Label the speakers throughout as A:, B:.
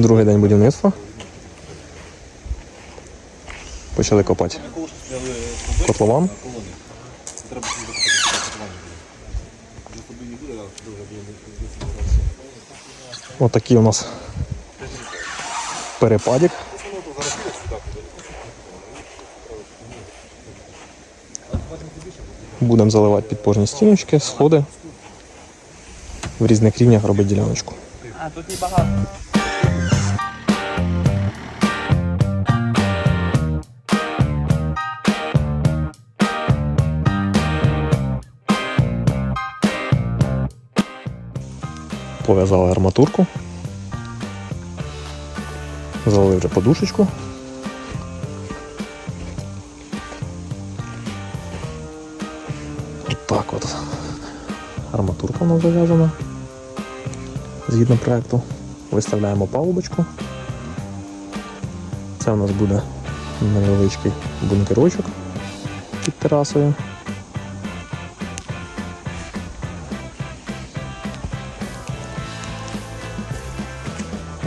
A: Другий день будівництва. Почали копати котлован. Отакий у нас перепадик. Будемо заливати підпорні стіночки, сходи. В різних рівнях робити діляночку.
B: А, тут і
A: Пов'язали арматурку. Залили вже подушечку. От так от. Арматурка у нас зав'язана. Згідно проекту. Виставляємо палубочку. Це у нас буде невеличкий бункерочок під терасою.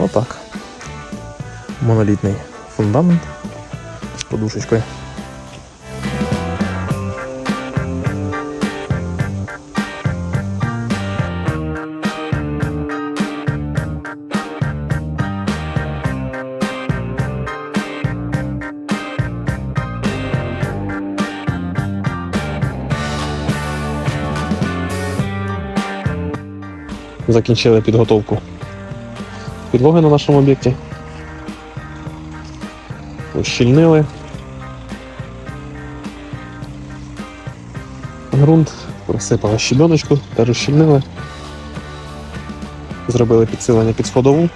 A: Отак. Монолітний фундамент з подушечкою. Закінчили підготовку підлоги на нашому об'єкті. Ущільнили. Грунт, просипали щебеночку, теж ущільнили. Зробили підсилення під сходову.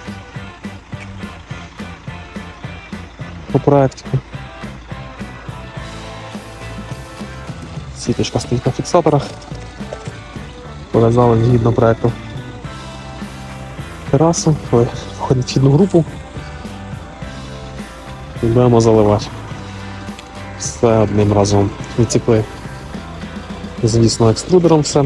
A: По проекту. Сіточка стоїть на фіксаторах. Пов'язали згідно проекту терасу, ой, входить в хідну групу. І будемо заливати. Все одним разом. відтікли, звісно, екструдером все.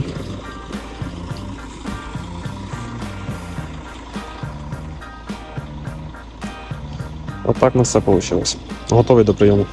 A: Отак на все вийшло. Готові до прийому.